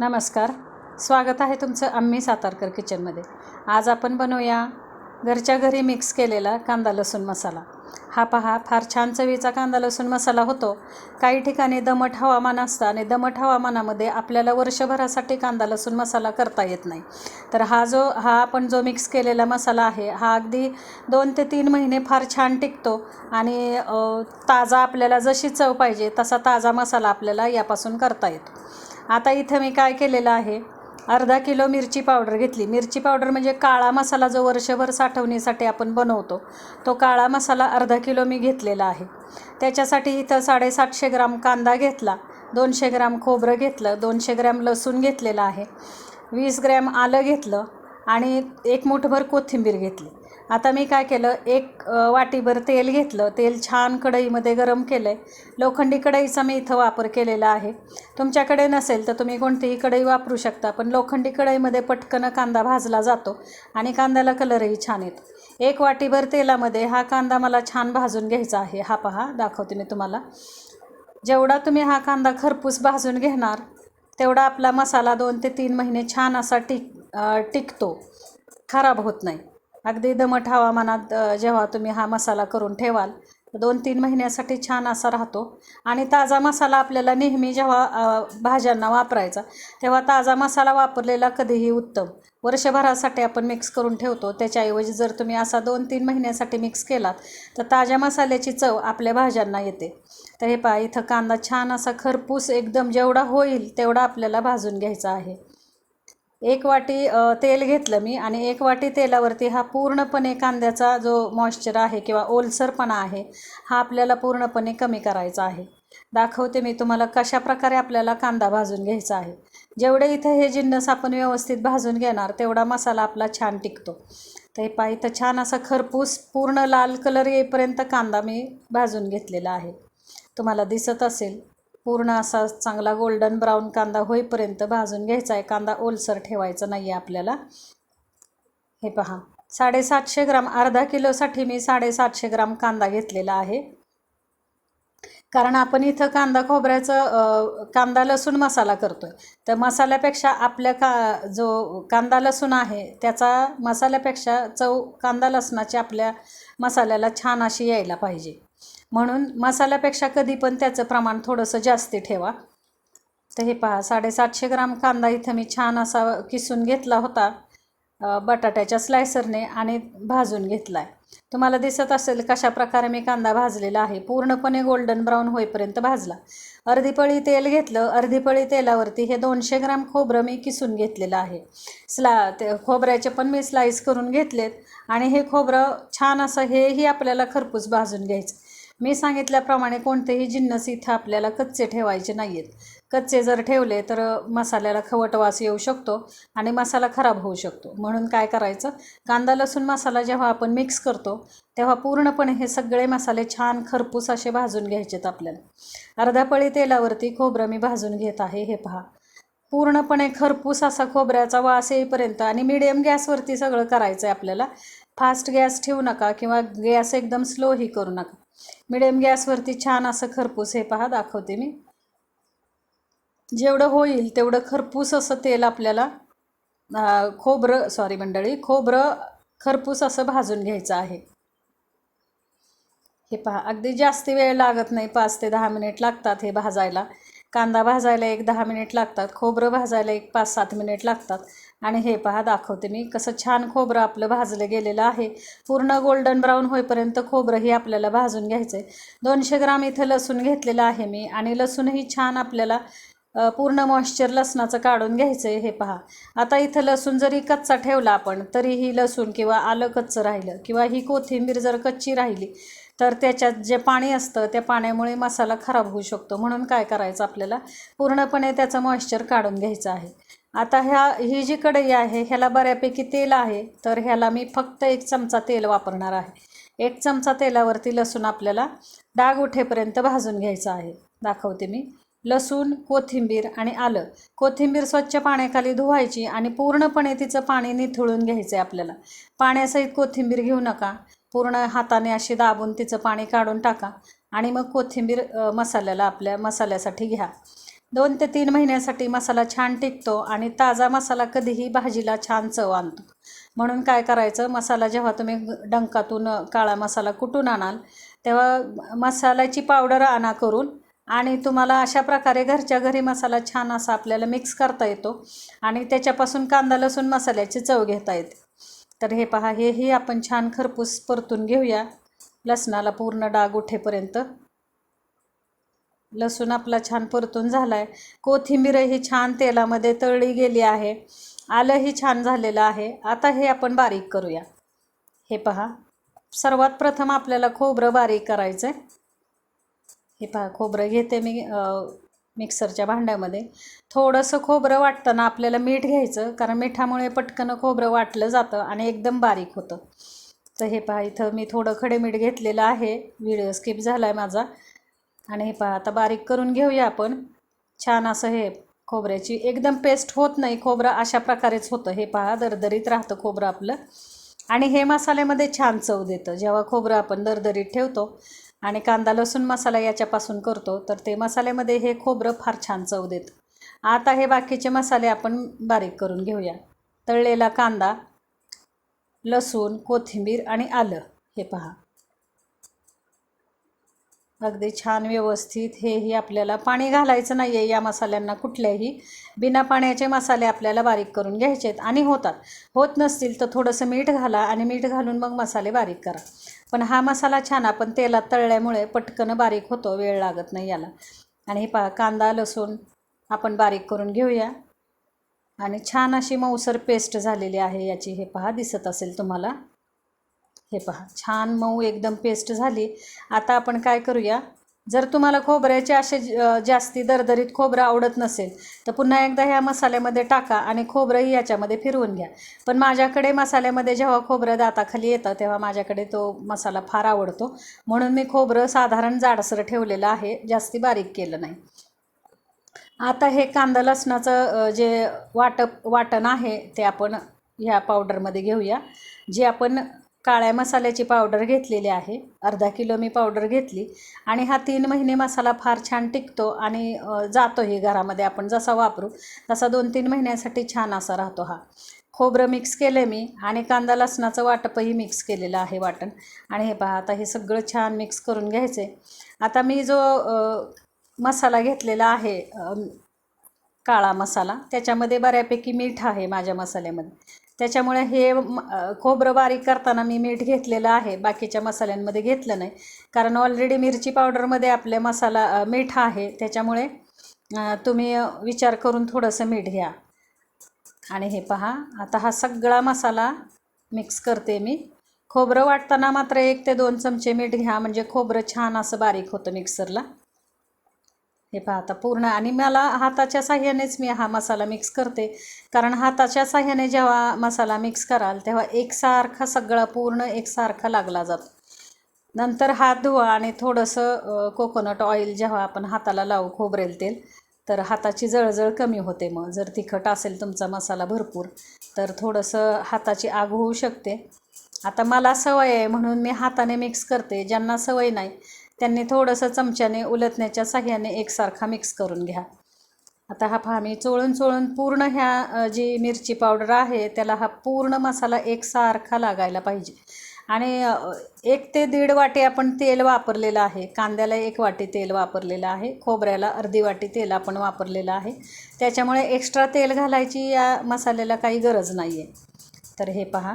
नमस्कार. स्वागत आहे तुमचं आम्ही सातारकर किचनमध्ये. आज आपण बनवूया घरच्या घरी मिक्स केलेला कांदा लसूण मसाला. हा पहा फार छान चवीचा कांदा लसूण मसाला होतो. काही ठिकाणी दमट हवामान असतं आणि दमट हवामानामध्ये आपल्याला वर्षभरासाठी कांदा लसूण मसाला करता येत नाही. तर हा जो हा आपण जो मिक्स केलेला मसाला आहे हा अगदी दोन ते तीन महिने फार छान टिकतो आणि ताजा आपल्याला जशी चव पाहिजे तसा ताजा मसाला आपल्याला यापासून करता येतो. आता इथं मी काय केलेलं आहे? अर्धा किलो मिरची पावडर घेतली. मिरची पावडर म्हणजे काळा मसाला जो वर्षभर साठवणीसाठी आपण बनवतो तो काळा मसाला अर्धा किलो मी घेतलेला आहे. त्याच्यासाठी इथं साडेसातशे ग्राम कांदा घेतला दोनशे ग्राम खोबरं घेतलं दोनशे ग्रॅम लसूण घेतलेलं आहे वीस ग्रॅम आलं घेतलं आणि एक मुठभर कोथिंबीर घेतली. आता मी काय केलं एक वाटीभर तेल घेतलं. तेल छान कढईमध्ये गरम केलं आहे लोखंडी कढईचा मी इथं वापर केलेला आहे. तुमच्याकडे नसेल तर तुम्ही कोणतीही कढई वापरू शकता पण लोखंडी कढईमध्ये पटकन कांदा भाजला जातो आणि कांद्याला कलरही छान येतो. एक वाटीभर तेलामध्ये हा कांदा मला छान भाजून घ्यायचा आहे. हा पहा दाखवते मी तुम्हाला. जेवढा तुम्ही हा कांदा खरपूस भाजून घेणार तेवढा आपला मसाला दोन ते तीन महिने छान असा टिक टिकतो. खराब होत नाही. अगदी दमट हवामानात जेव्हा तुम्ही हा मसाला करून ठेवाल दोन तीन महिन्यासाठी छान असा राहतो. आणि ताजा मसाला आपल्याला नेहमी जेव्हा भाज्यांना वापरायचा तेव्हा ताजा मसाला वापरलेला कधीही उत्तम. वर्षभरासाठी आपण मिक्स करून ठेवतो. त्याच्याऐवजी जर तुम्ही असा दोन तीन महिन्यासाठी मिक्स केलात तर ताज्या मसाल्याची चव आपल्या भाज्यांना येते. तर हे पहा इथं कांदा छान असा खरपूस एकदम जेवढा होईल तेवढा आपल्याला भाजून घ्यायचा आहे. एक वाटी तेल घेतलं मी आणि एक वाटी तेलावरती हा पूर्णपणे कांद्याचा जो मॉइश्चर आहे किंवा ओलसरपणा आहे हा आपल्याला पूर्णपणे कमी करायचा आहे. दाखवते मी तुम्हाला कशा प्रकारे आपल्याला कांदा भाजून घ्यायचा आहे. जेवढे इथं हे जिन्नस आपण व्यवस्थित भाजून घेणार तेवढा मसाला आपला छान टिकतो. तर हे पहा इथं छान असा खरपूस पूर्ण लाल कलर येईपर्यंत कांदा मी भाजून घेतलेला आहे. तुम्हाला दिसत असेल. पूर्ण असा चांगला गोल्डन ब्राऊन कांदा होईपर्यंत भाजून घ्यायचा आहे. कांदा ओलसर ठेवायचा नाही आहे आपल्याला. हे पहा. साडेसातशे ग्राम अर्धा किलोसाठी मी साडेसातशे ग्राम कांदा घेतलेला आहे. कारण आपण इथं कांदा खोबऱ्याचं कांदा लसूण मसाला करतो आहे तर मसाल्यापेक्षा आपल्या का जो कांदा लसूण आहे त्याचा मसाल्यापेक्षा चव कांदा लसणाची आपल्या मसाल्याला छान अशी यायला पाहिजे. म्हणून मसाल्यापेक्षा कधी पण त्याचं प्रमाण थोडंसं जास्ती ठेवा. तर हे पहा साडेसातशे ग्राम कांदा इथं मी छान असा किसून घेतला होता बटाट्याच्या स्लायसरने आणि भाजून घेतला आहे तुम्हाला दिसत असेल कशा प्रकारे मी कांदा भाजलेला आहे. पूर्णपणे गोल्डन ब्राऊन होईपर्यंत भाजला. अर्धी पळी तेल घेतलं अर्धी पळी तेलावरती हे दोनशे ग्राम खोबरं मी किसून घेतलेलं आहे. स्ला ते खोबऱ्याचे पण मी स्लाईस करून घेतलेत आणि हे खोबरं छान असं हेही आपल्याला खरपूस भाजून घ्यायचं. मी सांगितल्याप्रमाणे कोणतेही जिन्नस इथं आपल्याला कच्चे ठेवायचे नाही आहेत कच्चे जर ठेवले तर मसाल्याला खवट वास येऊ शकतो आणि मसाला खराब होऊ शकतो. म्हणून काय करायचं? कांदा लसूण मसाला जेव्हा आपण मिक्स करतो तेव्हा पूर्णपणे हे सगळे मसाले छान खरपूस असे भाजून घ्यायचेत आपल्याला. अर्धा पळी तेलावरती खोबरं मी भाजून घेत आहे हे पहा. पूर्णपणे खरपूस असा खोबऱ्याचा वास येईपर्यंत आणि मिडियम गॅसवरती सगळं करायचं आहे आपल्याला. फास्ट गॅस ठेवू नका किंवा गॅस एकदम स्लोही करू नका. मिडियम गॅसवरती छान असं खरपूस हे पहा दाखवते मी. जेवढं होईल तेवढं खरपूस असं तेल आपल्याला खोबरं सॉरी मंडळी खोबरं खरपूस असं भाजून घ्यायचं आहे. हे पहा अगदी जास्ती वेळ लागत नाही पाच ते दहा मिनिट लागतात हे भाजायला. कांदा भाजायला एक दहा मिनिट लागतात खोबरं भाजायला एक पाच सात मिनिट लागतात. आणि हे पहा दाखवते मी कसं छान खोबरं आपलं भाजलं गेलेलं आहे. पूर्ण गोल्डन ब्राऊन होईपर्यंत खोबरंही आपल्याला भाजून घ्यायचं आहे दोनशे ग्राम इथं लसूण घेतलेलं आहे मी आणि लसूणही छान आपल्याला पूर्ण मॉइश्चर लसणाचं काढून घ्यायचं आहे हे पहा. आता इथं लसूण जरी कच्चा ठेवला आपण तरीही लसूण किंवा आलं कच्चं राहिलं किंवा ही कोथिंबीर जर कच्ची राहिली तर त्याच्यात जे पाणी असतं त्या पाण्यामुळे मसाला खराब होऊ शकतो. म्हणून काय करायचं आपल्याला? पूर्णपणे त्याचं मॉइश्चर काढून घ्यायचं आहे. आता ह्या ही जी कढई आहे ह्याला बऱ्यापैकी तेल आहे. तर ह्याला मी फक्त एक चमचा तेल वापरणार आहे. एक चमचा तेलावरती लसूण आपल्याला डाग उठेपर्यंत भाजून घ्यायचं आहे. दाखवते मी. लसूण कोथिंबीर आणि आलं. कोथिंबीर स्वच्छ पाण्याखाली धुवायची आणि पूर्णपणे तिचं पाणी निथळून घ्यायचं आहे आपल्याला. पाण्यासहित कोथिंबीर घेऊ नका. पूर्ण हाताने अशी दाबून तिचं पाणी काढून टाका आणि मग कोथिंबीर मसाल्याला आपल्या मसाल्यासाठी घ्या. दोन ते तीन महिन्यासाठी मसाला छान टिकतो आणि ताजा मसाला कधीही भाजीला छान चव आणतो. म्हणून काय करायचं मसाला जेव्हा तुम्ही डंकातून काळा मसाला कुटून आणाल तेव्हा मसाल्याची पावडर आणा करून आणि तुम्हाला अशा प्रकारे घरच्या घरी मसाला छान असा आपल्याला मिक्स करता येतो आणि त्याच्यापासून कांदा लसूण मसाल्याची चव घेता येते. तर हे पहा हेही आपण छान खरपूस परतून घेऊया. लसणाला पूर्ण डाग उठेपर्यंत. लसूण आपला छान परतून झाला आहे कोथिंबीरही छान तेलामध्ये तळली गेली आहे. आलंही छान झालेलं आहे. आता हे आपण बारीक करूया. हे पहा सर्वात प्रथम आपल्याला खोबरं बारीक करायचं आहे हे पहा खोबरं घेते मी मिक्सरच्या भांड्यामध्ये. थोडंसं खोबरं वाटताना आपल्याला मीठ घ्यायचं कारण मिठामुळे पटकन खोबरं वाटलं जातं आणि एकदम बारीक होतं. तर हे पहा इथं मी थोडं खडे मीठ घेतलेलं आहे. व्हिडिओ स्किप झाला आहे माझा. आणि हे पहा आता बारीक करून घेऊया आपण. छान असं हे खोबऱ्याची एकदम पेस्ट होत नाही खोबरं अशा प्रकारेच होतं. हे पहा दरदरीत राहतं खोबरं आपलं. आणि हे मसाल्यामध्ये छान चव देतं. जेव्हा खोबरं आपण दरदरीत ठेवतो आणि कांदा लसूण मसाला याच्यापासून करतो तर ते मसाल्यामध्ये हे खोबरं फार छान चव देतं. आता हे बाकीचे मसाले आपण बारीक करून घेऊया. तळलेला कांदा लसूण कोथिंबीर आणि आलं हे पहा. अगदी छान व्यवस्थित हेही आपल्याला पाणी घालायचं नाही आहे या मसाल्यांना कुठल्याही. बिना पाण्याचे मसाले आपल्याला बारीक करून घ्यायचे आहेत आणि होतात. होत नसतील तर थोडंसं मीठ घाला आणि मीठ घालून मग मसाले बारीक करा. पण हा मसाला छान आपण तेलात तळल्यामुळे पटकन बारीक होतो वेळ लागत नाही याला. आणि हे पहा कांदा लसूण आपण बारीक करून घेऊया. आणि छान अशी मऊसर पेस्ट झालेली आहे याची हे पहा दिसत असेल तुम्हाला. हे पहा छान मऊ एकदम पेस्ट झाली. आता आपण काय करूया? जर तुम्हाला खोबऱ्याचे असे जास्ती दरदरीत खोबरं आवडत नसेल तर पुन्हा एकदा ह्या मसाल्यामध्ये टाका आणि खोबरंही याच्यामध्ये फिरवून घ्या. पण माझ्याकडे मसाल्यामध्ये जेव्हा खोबरं दाताखाली येतं तेव्हा माझ्याकडे तो मसाला फार आवडतो. म्हणून मी खोबरं साधारण जाडसर ठेवलेलं आहे जास्ती बारीक केलं नाही. आता हे कांदा लसणाचं जे वाटप वाटण आहे ते आपण ह्या पावडरमध्ये घेऊया. जे आपण काळ्या मसाल्याची पावडर घेतलेली आहे. अर्धा किलो मी पावडर घेतली. आणि हा तीन महिने मसाला फार छान टिकतो आणि जातोही घरामध्ये आपण जसा वापरू तसा दोन तीन महिन्यासाठी छान असा राहतो हा. खोबरं मिक्स केलं मी आणि कांदा लसणाचं वाटपही मिक्स केलेलं आहे वाटण. आणि हे पहा आता हे सगळं छान मिक्स करून घ्यायचे आता मी जो मसाला घेतलेला आहे काळा मसाला त्याच्यामध्ये बऱ्यापैकी मीठ आहे माझ्या मसाल्यामध्ये. त्याच्यामुळे हे खोबरं बारीक करताना मी मीठ घेतलेलं आहे. बाकीच्या मसाल्यांमध्ये घेतलं नाही. कारण ऑलरेडी मिरची पावडरमध्ये आपले मसाला मीठ आहे. त्याच्यामुळे तुम्ही विचार करून थोडंसं मीठ घ्या. आणि हे पहा आता हा सगळा मसाला मिक्स करते मी. खोबरं वाटताना मात्र एक ते दोन चमचे मीठ घ्या. म्हणजे खोबरं छान असं बारीक होतं मिक्सरला हे पहा आता पूर्ण. आणि मला हाताच्या साह्यानेच मी हा मसाला मिक्स करते. कारण हाताच्या साह्याने जेव्हा मसाला मिक्स कराल तेव्हा एकसारखा सगळा पूर्ण एकसारखा लागला जातो. नंतर हात धुवा आणि थोडंसं कोकोनट ऑइल जेव्हा आपण हाताला लावू खोबरेल तेल तर हाताची जळजळ कमी होते मग. जर तिखट असेल तुमचा मसाला भरपूर तर थोडंसं हाताची आग होऊ शकते. आता मला सवय आहे म्हणून मी हाताने मिक्स करते. ज्यांना सवय नाही त्यांनी थोडंसं चमच्याने उलटण्याच्या साह्याने एकसारखा मिक्स करून घ्या. आता हा पहा मी चोळून चोळून पूर्ण ह्या जी मिरची पावडर आहे त्याला हा पूर्ण मसाला एकसारखा लागायला पाहिजे. आणि एक ते दीड वाटी आपण तेल वापरलेलं आहे. कांद्याला एक वाटी तेल वापरलेलं आहे. खोबऱ्याला अर्धी वाटी तेल आपण वापरलेलं आहे. त्याच्यामुळे एक्स्ट्रा तेल घालायची या मसाल्याला काही गरज नाही आहे तर हे पहा.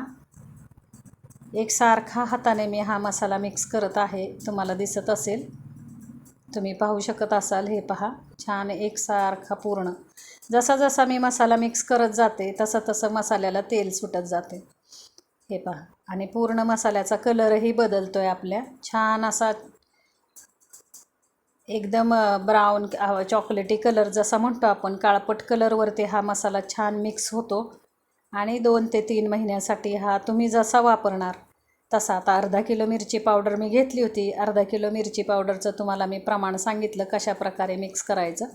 एकसारखा हाताने मी हा मसाला मिक्स करत आहे. तुम्हाला दिसत असेल. तुम्ही पाहू शकत असाल. हे पहा. छान एकसारखा पूर्ण. जसा जसा मी मसाला मिक्स करत जाते तसं तसं मसाल्याला तेल सुटत जाते. हे पहा. आणि पूर्ण मसाल्याचा कलरही बदलतो आहे आपल्या. छान असा एकदम ब्राऊन चॉकलेटी कलर जसा म्हणतो आपण काळपट कलरवरती हा मसाला छान मिक्स होतो. आणि दोन ते तीन महिन्यासाठी हा तुम्ही जसा वापरणार तसा. आता अर्धा किलो मिरची पावडर मी घेतली होती. अर्धा किलो मिरची पावडरचं तुम्हाला मी प्रमाण सांगितलं कशा प्रकारे मिक्स करायचं.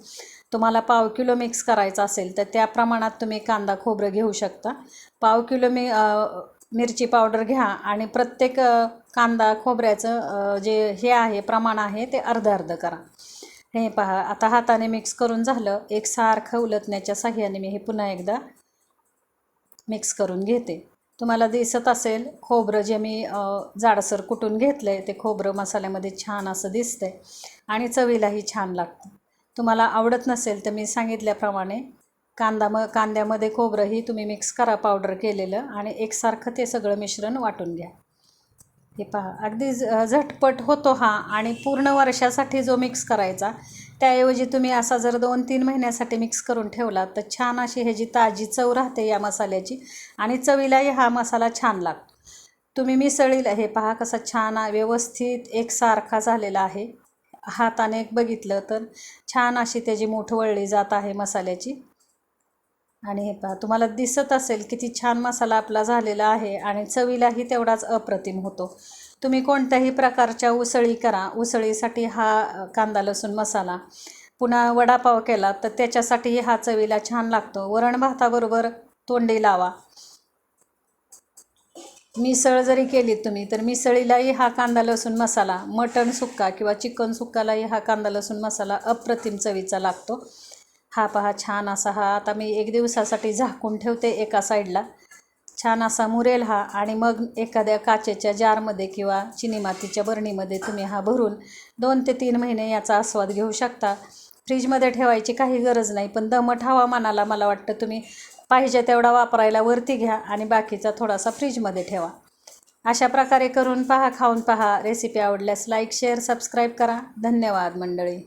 तुम्हाला पाव किलो मिक्स करायचं असेल तर त्या प्रमाणात तुम्ही कांदा खोबरं घेऊ शकता. पाव किलो मी मिरची पावडर घ्या आणि प्रत्येक कांदा खोबऱ्याचं जे हे आहे प्रमाण आहे ते अर्ध अर्ध करा. हे पहा आता हाताने मिक्स करून झालं. एक सारखं उलटण्याच्या साह्याने मी हे पुन्हा एकदा मिक्स करून घेते. तुम्हाला दिसत असेल खोबरं जे मी जाडसर कुटून घेतलं आहे ते खोबरं मसाल्यामध्ये छान असं दिसतं आहे आणि चवीलाही छान लागतं. तुम्हाला आवडत नसेल तर मी सांगितल्याप्रमाणे कांदा म कांद्यामध्ये खोबरंही तुम्ही मिक्स करा पावडर केलेलं आणि एकसारखं ते सगळं मिश्रण वाटून घ्या. हे पहा अगदी झटपट होतो हा आणि पूर्ण वर्षासाठी जो मिक्स करायचा त्याऐवजी तुम्ही असा जर दोन तीन महिन्यासाठी मिक्स करून ठेवला तर छान अशी ह्याची ताजी चव राहते या मसाल्याची आणि चवीलाही हा मसाला छान लागतो. तुम्ही मिसळीला हे पहा कसा छान व्यवस्थित एकसारखा झालेला आहे. हाताने एक बघितलं तर छान अशी त्याची मूठ वळली जात आहे मसाल्याची. आणि हे पहा तुम्हाला दिसत असेल किती छान मसाला आपला झालेला आहे आणि चवीलाही तेवढाच अप्रतिम होतो. तुम्ही कोणत्याही प्रकारच्या उसळी करा. उसळीसाठी हा कांदा लसूण मसाला. पुन्हा वडापाव केला तर त्याच्यासाठी हा चवीला छान लागतो. वरण भाताबरोबर तोंडी लावा. मिसळ जरी केली तुम्ही तर मिसळीलाही हा कांदा लसूण मसाला मटण सुक्का किंवा चिकन सुक्कालाही हा कांदा लसूण मसाला अप्रतिम चवीचा लागतो. हा पहा छान असा हा. आता मी एक दिवसासाठी झाकून ठेवते एका साईडला. छान असा मुरेल हा आणि मग एखाद्या काचेच्या जारमध्ये किंवा चिनी मातीच्या बरणीमध्ये तुम्ही हा भरून दोन ते तीन महिने याचा आस्वाद घेऊ शकता. फ्रीजमध्ये ठेवायची काही गरज नाही पण दमट हवामानाला मला वाटतं तुम्ही पाहिजे तेवढा वापरायला वरती घ्या आणि बाकीचा थोडासा फ्रीजमध्ये ठेवा. अशा प्रकारे करून पहा खाऊन पहा. रेसिपी आवडल्यास लाईक शेअर सबस्क्राईब करा. धन्यवाद मंडळी.